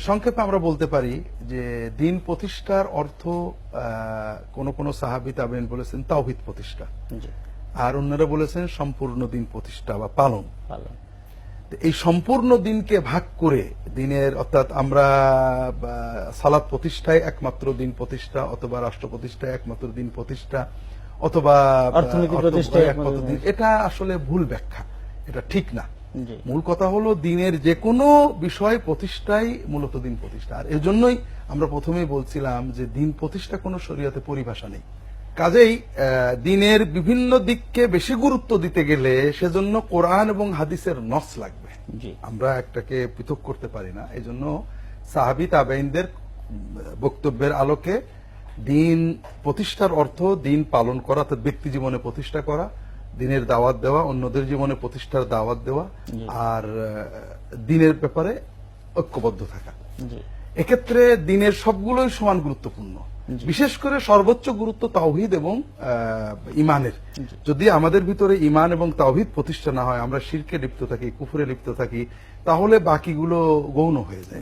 সংক্ষেপে আমরা বলতে পারি যে দিন প্রতিষ্ঠার অর্থ কোন কোন সাহাবি তাবেন বলেছেন তাওহিদ প্রতিষ্ঠা। আর অন্যরা বলেছেন সম্পূর্ণ দিন প্রতিষ্ঠা বা পালন। পালন। এই সম্পূর্ণ দিনকে ভাগ করে দিনের অর্থাৎ আমরা বা, সালাত প্রতিষ্ঠায় একমাত্র দিন প্রতিষ্ঠা অথবা রাষ্ট্র প্রতিষ্ঠায় একমাত্র দিন প্রতিষ্ঠা অথবা অর্থনীতি অর্থ- প্রতিষ্ঠায় একমাত্র দিন এটা আসলে ভুল ব্যাখ্যা। এটা ঠিক না। মূল কথা হলো দিনের যে কোনো বিষয় প্রতিষ্ঠাই মূলত দিন প্রতিষ্ঠা। আর এজন্যই আমরা প্রথমেই বলছিলাম যে দিন প্রতিষ্ঠা কোনো শরীয়তে পরিভাষা নেই। কাজেই দিনের বিভিন্ন দিককে বেশি গুরুত্ব দিতে গেলে সেজন্য কোরআন এবং হাদিসের নস লাগবে। আমরা একটাকে পৃথক করতে পারি না। এজন্য সাহাবি তাবেইনদের বক্তব্যের আলোকে দিন প্রতিষ্ঠার অর্থ দিন পালন করা অর্থাৎ ব্যক্তি জীবনে প্রতিষ্ঠা করা দিনের দাওয়াত দেওয়া অন্যদের জীবনে প্রতিষ্ঠার দাওয়াত দেওয়া আর দিনের ব্যাপারে ঐক্যবদ্ধ থাকা। এক্ষেত্রে দিনের সবগুলোই সমান গুরুত্বপূর্ণ। বিশেষ করে সর্বোচ্চ গুরুত্ব তাওহিদ এবং ইমানের যদি আমাদের ভিতরে ইমান এবং তাওহিদ প্রতিষ্ঠা না হয় আমরা শিরকে লিপ্ত থাকি কুফুরে লিপ্ত থাকি তাহলে বাকিগুলো গৌণ হয়ে যায়।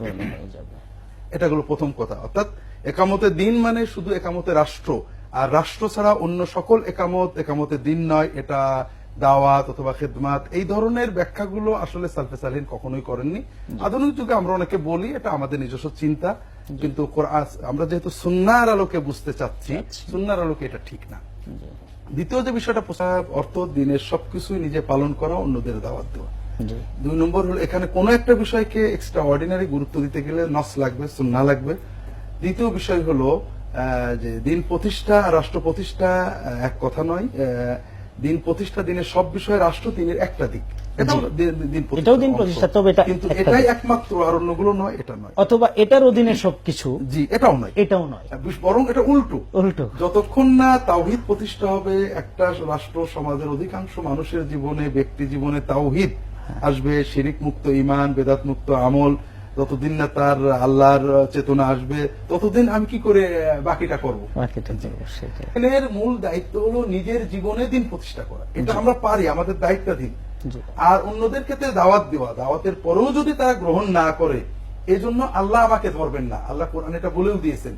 এটা হলো প্রথম কথা। অর্থাৎ একামতে দিন মানে শুধু একামতে রাষ্ট্র আর রাষ্ট্র ছাড়া অন্য সকল একামত একামতে দিন নয় এটা দাওয়াত অথবা খেদমাত। এই ধরনের ব্যাখ্যাগুলো আসলে সালফে সালিন কখনোই করেননি। আধুনিক যুগে আমরা অনেকে বলি এটা আমাদের নিজস্ব চিন্তা। কিন্তু আমরা যেহেতু সুন্নার আলোকে বুঝতে চাচ্ছি। সুন্নার আলোকে এটা ঠিক না। দ্বিতীয় যে বিষয়টা প্রসার অর্থ দিনের সবকিছুই নিজে পালন করা অন্যদের দাওয়াত দেওয়া। দুই নম্বর হলো এখানে কোন একটা বিষয়কে এক্সট্রা অর্ডিনারি গুরুত্ব দিতে গেলে নস লাগবে সুন্না লাগবে। দ্বিতীয় বিষয় হলো যে দিন প্রতিষ্ঠা রাষ্ট্র প্রতিষ্ঠা এক কথা নয় দিন প্রতিষ্ঠা দিনের সব বিষয়ে রাষ্ট্র দিনের একটা দিক। এটাও দিন প্রতিষ্ঠার এটাও দিন অংশ। প্রতিষ্ঠা, তবে এটা কিন্তু এটাই একমাত্র আর অন্যগুলো নয় এটা নয়। অথবা এটার অধীনে সবকিছু জি এটাও নয়। এটাও নয়। বরং এটা উল্টো। উল্টো। যতক্ষণ না তাওহিদ প্রতিষ্ঠা হবে একটা রাষ্ট্র সমাজের অধিকাংশ মানুষের জীবনে ব্যক্তি জীবনে তাওহিদ আসবে। শিরিক মুক্ত ইমান বেদাত মুক্ত আমল যতদিন না তার আল্লাহর চেতনা আসবে ততদিন আমি কি করে বাকিটা করব? এর মূল দায়িত্ব হলো নিজের জীবনে দিন প্রতিষ্ঠা করা। এটা আমরা পারি আমাদের দায়িত্বাধীন। আর অন্যদের ক্ষেত্রে দাওয়াত দেওয়া দাওয়াতের পরেও যদি তারা গ্রহণ না করে এজন্য আল্লাহ আমাকে ধরবেন না। আল্লাহ কোরআন এটা বলেও দিয়েছেন।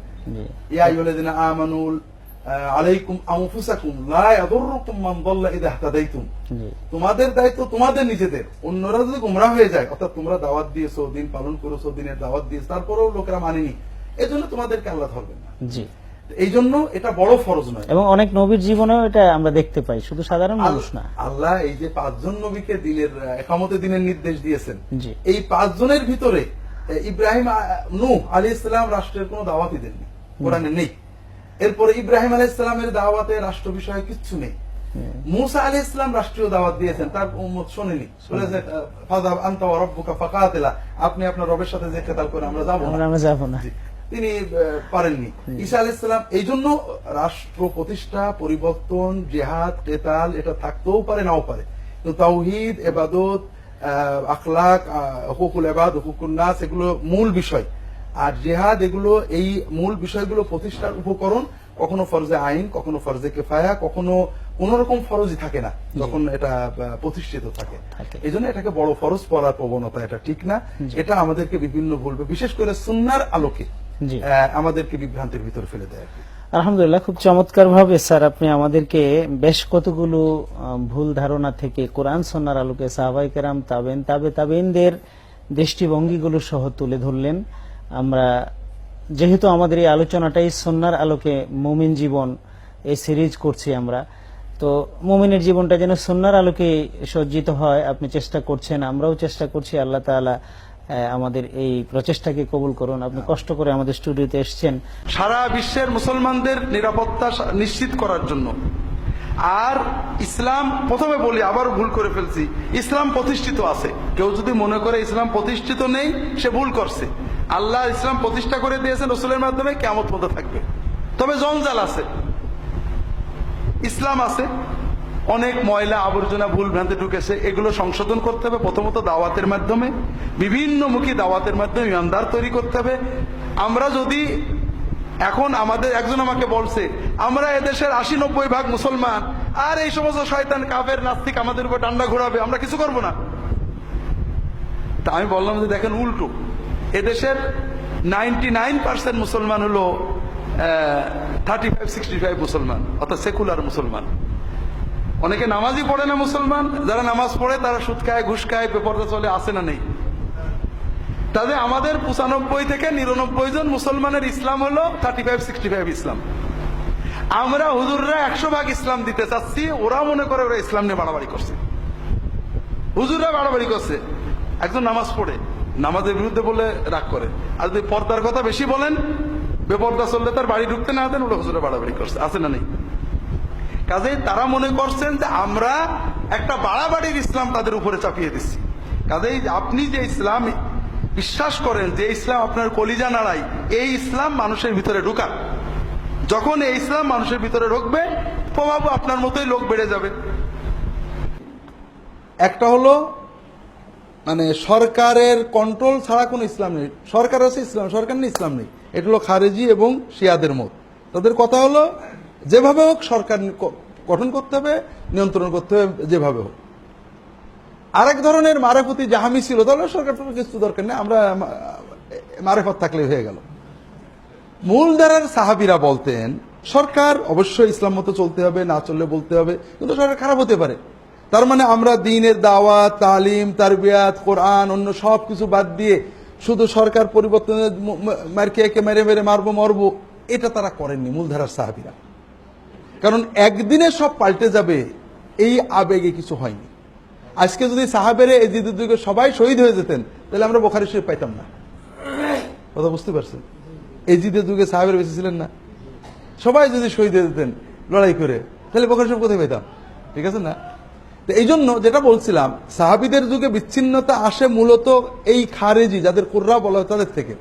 ইয়া আমানুল আলাইকুম আনফুসাকুম লা ইয়াদুররুকুম মান দাল্লা ইযা ইহতাদাইতুম। তোমাদের দায়িত্ব তোমাদের নিজেদের। অন্যরা যদি গোমরা হয়ে যায় অর্থাৎ তোমরা দাওয়াত দিয়েছ দিন পালন করেছ দিনের দাওয়াত দিয়েছ তারপরেও লোকেরা মানেনি। এজন্য তোমাদেরকে আল্লাহ ধরবেন না। জি। এই জন্য এটা বড় ফরজ নয়। এবং অনেক নবীর জীবনেও এটা আমরা দেখতে পাই শুধু সাধারণ মানুষ না। আল্লাহ এই যে পাঁচজন নবীকে দিনের একামতে দিনের নির্দেশ দিয়েছেন জি। এই পাঁচজনের ভিতরে ইব্রাহিম নূহ আলী ইসলাম রাষ্ট্রের কোনো দাওয়াতই দেননি কোরআনে নেই। এরপরে ইব্রাহিম আলী ইসলামের দাওয়াতে রাষ্ট্র বিষয়ে কিচ্ছু নেই। মুসা আলী ইসলাম রাষ্ট্রীয় দাওয়াত দিয়েছেন তার উম্মত শোনেনি। বলেছে আহ, আনতা ওয়া রাব্বুকা ফাকাতিলা আপনি আপনার রবের সাথে যে কেতাল করে আমরা যাব না। আমরা যাব না। তিনি পারেননি। ঈসা আলাইহিস সালাম এই জন্য রাষ্ট্র প্রতিষ্ঠা পরিবর্তন জেহাদ কেতাল এটা থাকতেও পারে নাও পারে। কিন্তু তাওহিদ এবাদত আখলাক আহ, হুকুকুল এবাদ হুকুকুল নাস এগুলো মূল বিষয়। আর জেহাদ এগুলো এই মূল বিষয়গুলো প্রতিষ্ঠার উপকরণ কখনো ফরজে আইন কখনো ফরজে কেফায়া কখনো কোন রকম ফরজই থাকে না যখন এটা প্রতিষ্ঠিত থাকে। থাকে। এই জন্য এটাকে বড় ফরজ পড়ার প্রবণতা এটা ঠিক না। এটা আমাদেরকে বিভিন্ন ভুলবে বিশেষ করে সুন্নার আলোকে আমাদেরকে বিভ্রান্তির ভিতরে ফেলে দেয় আলহামদুলিল্লাহ খুব চমৎকার ভাবে স্যার আপনি আমাদেরকে বেশ কতগুলো ভুল ধারণা থেকে কোরআন সন্ন্যার আলোকে সাহাবাই কেরাম তাবেন তাবে তাবেনদের দৃষ্টিভঙ্গিগুলো সহ তুলে ধরলেন। আমরা যেহেতু আমাদের এই আলোচনাটাই সন্ন্যার আলোকে মুমিন জীবন এই সিরিজ করছি আমরা তো মুমিনের জীবনটা যেন সন্ন্যার আলোকে সজ্জিত হয় আপনি চেষ্টা করছেন আমরাও চেষ্টা করছি আল্লাহ আহ, আমাদের এই প্রচেষ্টাকে কবুল করুন। আপনি কষ্ট করে আমাদের স্টুডিওতে এসেছেন। সারা বিশ্বের মুসলমানদের নিরাপত্তা নিশ্চিত করার জন্য। আর ইসলাম প্রথমে বলি আবার ভুল করে ফেলছি ইসলাম প্রতিষ্ঠিত আছে। কেউ যদি মনে করে ইসলাম প্রতিষ্ঠিত নেই সে ভুল করছে। আল্লাহ ইসলাম প্রতিষ্ঠা করে দিয়েছেন রসুলের মাধ্যমে কেমন পথে থাকবে। তবে জঞ্জাল আছে। ইসলাম আছে। অনেক ময়লা আবর্জনা ভুল ভ্রান্তি ঢুকেছে। এগুলো সংশোধন করতে হবে। প্রথমত দাওয়াতের মাধ্যমে। বিভিন্নমুখী দাওয়াতের মাধ্যমে ইমানদার তৈরি করতে হবে। আমরা যদি এখন আমাদের, একজন আমাকে বলছে, আমরা এদেশের আশি নব্বই ভাগ মুসলমান, আর এই সমস্ত শয়তান, কাফের, নাস্তিক আমাদের উপর ডান্ডা ঘোরাবে, আমরা কিছু করব না? তা আমি বললাম যে দেখেন উল্টো। এদেশের নাইনটি নাইন পার্সেন্ট মুসলমান হলো থার্টি ফাইভ সিক্সটি ফাইভ মুসলমান, অর্থাৎ সেকুলার মুসলমান। অনেকে নামাজই পড়ে না মুসলমান, যারা নামাজ পড়ে তারা সুদ খায়, ঘুষ খায়, বেপর্দা চলে, আসে না নেই। তাহলে আমাদের পঁচানব্বই থেকে নিরানব্বই জন মুসলমানের ইসলাম হলো থার্টি ফাইভ সিক্সটি ফাইভ ইসলাম। আমরা হুজুররা একশো ভাগ ইসলাম দিতে চাচ্ছি, ওরা মনে করে ওরা ইসলাম নিয়ে বাড়াবাড়ি করছে। হুজুররা বাড়াবাড়ি করছে, একজন নামাজ পড়ে। নামাজের বিরুদ্ধে বলে রাগ করে। আর যদি পর্দার কথা বেশি বলেন, বেপর্দা চললে তার বাড়ি ঢুকতে না দেন ওরা হুজুরা বাড়াবাড়ি করছে। আছে না নেই? কাজেই তারা মনে করছেন যে আমরা একটা বাড়াবাড়ির ইসলাম তাদের উপরে চাপিয়ে দিচ্ছি। কাজেই আপনি যে ইসলাম বিশ্বাস করেন, যে ইসলাম আপনার কলিজা নাড়াই, এই ইসলাম মানুষের ভিতরে ঢুকান যখন এই ইসলাম মানুষের ভিতরে ঢুকবে প্রভাব আপনার মতোই লোক বেড়ে যাবে। একটা হলো মানে সরকারের কন্ট্রোল ছাড়া কোনো ইসলাম নেই। সরকার আছে ইসলাম, সরকার নেই, ইসলাম নেই। এটা হলো খারেজি এবং শিয়াদের মত। তাদের কথা হলো, যেভাবে হোক সরকার গঠন করতে হবে, নিয়ন্ত্রণ করতে হবে, যেভাবে হোক। আরেক ধরনের মারেফতি জাহামি ছিল, তাহলে সরকার কিছু দরকার নেই, আমরা মারেফত থাকলে হয়ে গেল। মূলধারার সাহাবিরা বলতেন, সরকার অবশ্যই ইসলাম মতো চলতে হবে, না চললে বলতে হবে, কিন্তু সরকার খারাপ হতে পারে। তার মানে আমরা দিনের দাওয়াত, তালিম, তারবিয়াত, কোরআন, অন্য সব কিছু বাদ দিয়ে শুধু সরকার পরিবর্তনের মারকে একে মেরে মেরে মারবো, মরবো, এটা তারা করেননি মূলধারার সাহাবিরা। কারণ একদিনে সব পাল্টে যাবে, এই আবেগে কিছু হয়নি। আজকে যদি সাহাবেরে এই যুগে সবাই শহীদ হয়ে যেতেন, তাহলে আমরা বোখারি শরীফ পাইতাম না। কথা বুঝতে পারছেন? এই জিদের যুগে সাহাবের বেঁচে ছিলেন না। সবাই যদি শহীদ হয়ে যেতেন, লড়াই করে, তাহলে বোখারি শরীফ কোথায় পেতাম ঠিক আছে না? তো এই জন্য যেটা বলছিলাম, সাহাবিদের যুগে বিচ্ছিন্নতা আসে মূলত এই খারেজি, যাদের কোর্রা বলা হয় তাদের থেকে।